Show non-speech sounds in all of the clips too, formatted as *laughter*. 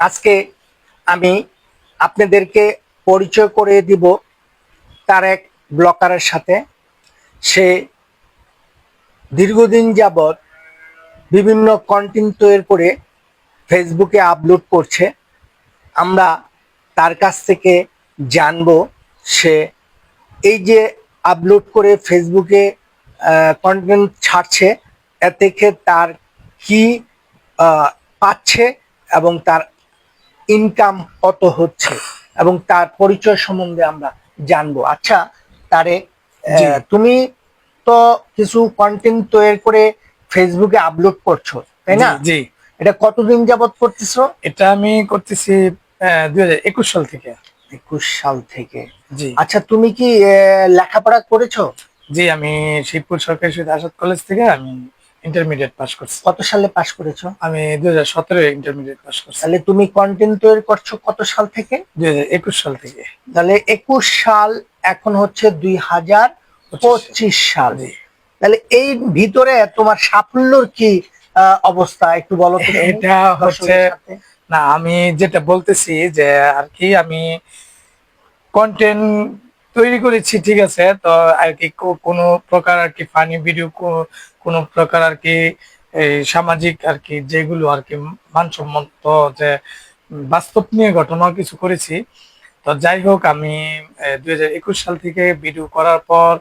আজকে আমি আপনাদেরকে পরিচয় করে দিব তার এক ব্লকারের সাথে। সে দীর্ঘদিন যাবৎ বিভিন্ন কন্টেন্ট তৈরি করে ফেসবুকে আপলোড করছে। আমরা তার কাছ থেকে জানব সে এই যে আপলোড করে ফেসবুকে কন্টেন্ট ছাড়ছে এ থেকে তার কি পাচ্ছে এবং তার ইনকাম কত হচ্ছে এবং তার পরিচয় সম্বন্ধে আমরা জানব। আচ্ছা তারে তুমি তো কিছু কন্টেন্ট তৈরি করে ফেসবুকে আপলোড করছ তাই না? জি, এটা কতদিন যাবত করতেছো? এটা আমি করতেছি দুই হাজার একুশ সাল থেকে। একুশ সাল থেকে। জি। আচ্ছা তুমি কি লেখাপড়া করেছ? জি আমি শিবপুর সরকারি আসাদ কলেজ থেকে আমি ইন্টারমিডিয়েট পাস করছি। কত সালে পাশ করেছ? আমি দুই হাজার সতেরো ইন্টারমিডিয়েট পাস করছি। তাহলে তুমি কন্টেন্ট তৈরি করছ কত সাল থেকে? দুই হাজার একুশ সাল থেকে। তাহলে একুশ সাল এখন হচ্ছে দুই হাজার পঁচিশ সাল। তাহলে এই ভিতরে তোমার সাফল্যর কি আহ, অবস্থা একটু বলো তো এটা হচ্ছে সাথে। না আমি যেটা বলতেছি যে আর কি আমি কন্টেন্ট তৈরি করেছি ঠিক আছে? তো আর কি কোনো প্রকার আর কি ফানি ভিডিও কোনো প্রকার আর কি এই সামাজিক আর কি যেগুলো আর কি মানসম্মত যে বাস্তব নিয়ে ঘটনা কিছু করেছি। তো যাই হোক আমি দুই হাজার একুশ সাল থেকে ভিডিও করার পর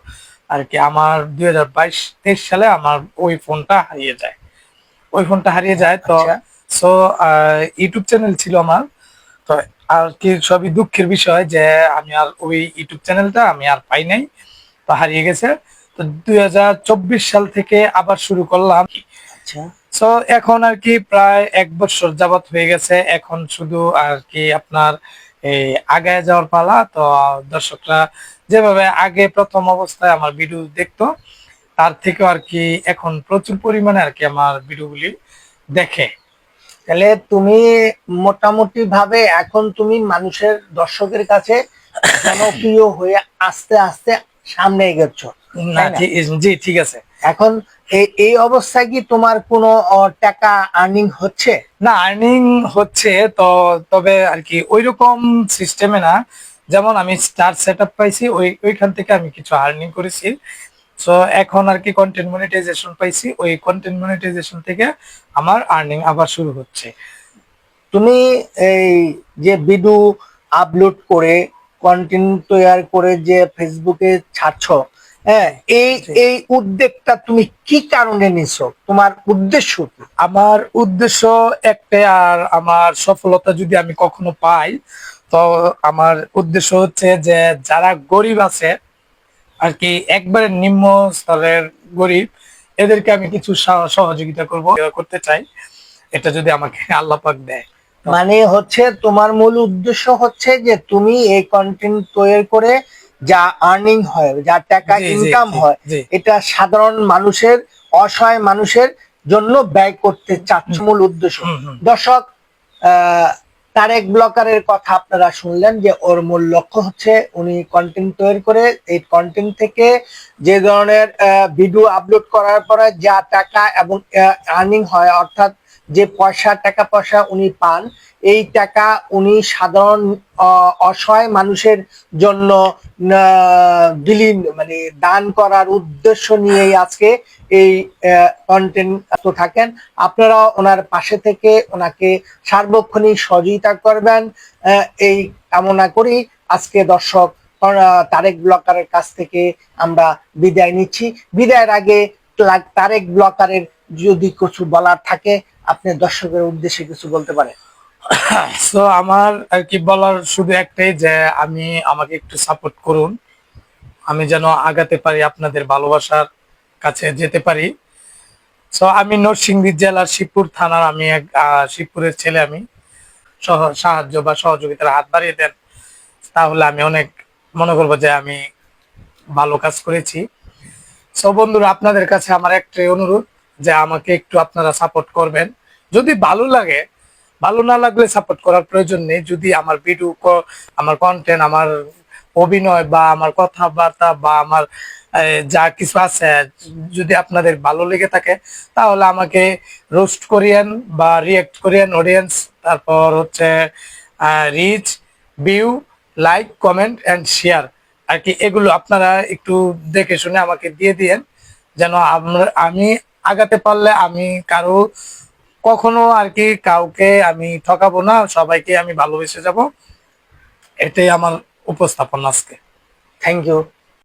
আর কি আমার দুই হাজার সালে আমার ওই ফোনটা হারিয়ে যায়। ওই ফোনটা হারিয়ে যায় তো। সো ইউটিউব চ্যানেল ছিল আমার। তো আর কি সবই দুঃখের বিষয় যে আমি আর ওই ইউটিউব চ্যানেলটা আমি আর পাই নাই তো হারিয়ে গেছে। তো দুই হাজার চব্বিশ সাল থেকে আবার শুরু করলাম। আচ্ছা। সো এখন আর কি প্রায় এক বছর যাবত হয়ে গেছে। এখন শুধু আর কি আপনার এই আগায় যাওয়ার পালা। তো দর্শকরা যেভাবে আগে প্রথম অবস্থায় আমার ভিডিও দেখতো তার থেকে আর কি এখন প্রচুর পরিমাণে আর কি আমার ভিডিওগুলি দেখে। তাহলে তুমি মোটামুটি ভাবে এখন তুমি মানুষের দর্শকের কাছে জনপ্রিয় হয়ে আস্তে আস্তে সামনে এগোচ্ছ জি ঠিক আছে। এখন এই অবস্থায় কি তোমার কোনো টাকা আর্নিং হচ্ছে? না আর্নিং হচ্ছে তো তবে আর কি ওই রকম সিস্টেমে না। যেমন আমি স্টার সেট আপ পাইছি ওই ওইখান থেকে আমি কিছু আর্নিং করেছি। সো এখন আর কি কন্টেন্ট মনিটাইজেশন পাইছি। ওই কন্টেন্ট মনিটাইজেশন থেকে আমার আর্নিং আবার শুরু হচ্ছে। তুমি এই যে ভিডিও আপলোড করে কন্টেন্ট তৈরি করে যে ফেসবুকে ছাড়ছ হ্যাঁ এই এই উদ্যোগটা তুমি কি কারণে নিছো? তোমার উদ্দেশ্য কি? আমার উদ্দেশ্য একটাই আর আমার সফলতা যদি আমি কখনো পাই তো আমার উদ্দেশ্য হচ্ছে যে যারা গরিব আছে আর কি একবারে নিম্ন স্তরের গরিব এদেরকে আমি কিছু সহযোগিতা করব করতে চাই। এটা যদি আমাকে *laughs* আল্লাহ পাক দেয়। মানে হচ্ছে তোমার মূল উদ্দেশ্য হচ্ছে যে তুমি এই কন্টেন্ট তৈরি করে যা আর্নিং হয় যা টাকা ইনকাম হয় এটা সাধারণ মানুষের অসহায় মানুষের জন্য ব্যয় করতে চাচ্ছ মূল উদ্দেশ্য। দর্শক আহ, তারেক ব্লকারের কথা আপনারা শুনলেন যে ওর মূল লক্ষ্য হচ্ছে উনি কন্টেন্ট তৈরি করে এই কন্টেন্ট থেকে যে ধরনের ভিডিও আপলোড করার পরে যা টাকা এবং আর্নিং হয়, অর্থাৎ যে পয়সা, টাকা পয়সা উনি পান, এই টাকা উনি সাধারণ অসহায় মানুষের জন্য বিলীন মানে দান করার উদ্দেশ্য নিয়েই আজকে এই কন্টেন্ট থাকেন। আপনারা ওনার পাশে থেকে ওনাকে সার্বক্ষণিক সহযোগিতা করবেন এই কামনা করি। আজকে দর্শক তারেক ব্লকারের কাছ থেকে আমরা বিদায় নিচ্ছি। বিদায়ের আগে তারেক ব্লকারের যদি কিছু বলার থাকে আপনি দর্শকের উদ্দেশ্যে কিছু বলতে পারেন? তো আমার আর কি বলার শুধু একটাই যে আমি, আমাকে একটু সাপোর্ট করুন। আমি যেন আগাতে পারি আপনাদের ভালোবাসার কাছে যেতে পারি। তো আমি নরসিংদী জেলার শিবপুর থানার আমি এক শিবপুরের ছেলে আমি। সহ- সাহায্য বা সহযোগিতার হাত বাড়িয়ে দেন। তাহলে আমি অনেক, মনে করব যে আমি ভালো কাজ করেছি। সো বন্ধুরা, আপনাদের কাছে আমার একটাই অনুরোধ। যে আমাকে একটু আপনারা সাপোর্ট করবেন। যদি ভালো লাগে, ভালো না লাগলে সাপোর্ট করার প্রয়োজন নেই। যদি আমার ভিডিও আমার কন্টেন্ট আমার অভিনয় বা আমার কথাবার্তা বা আমার যা কিছু আছে, যদি আপনাদের ভালো লেগে থাকে, তাহলে আমাকে রোস্ট করিয়েন বা রিয়েক্ট করিয়েন অডিয়েন্স তারপর হচ্ছে reach view like comment and share আর কি, এগুলো আপনারা একটু দেখে শুনে আমাকে দিয়ে দিয়েন, যেন আমরা, আমি আগাতে পারলে আমি কারও কখনো আর কি কাউকে আমি ঠকাবো না, সবাইকে আমি ভালোবেসে যাব। এটাই আমার উপস্থাপন আজকে। Thank you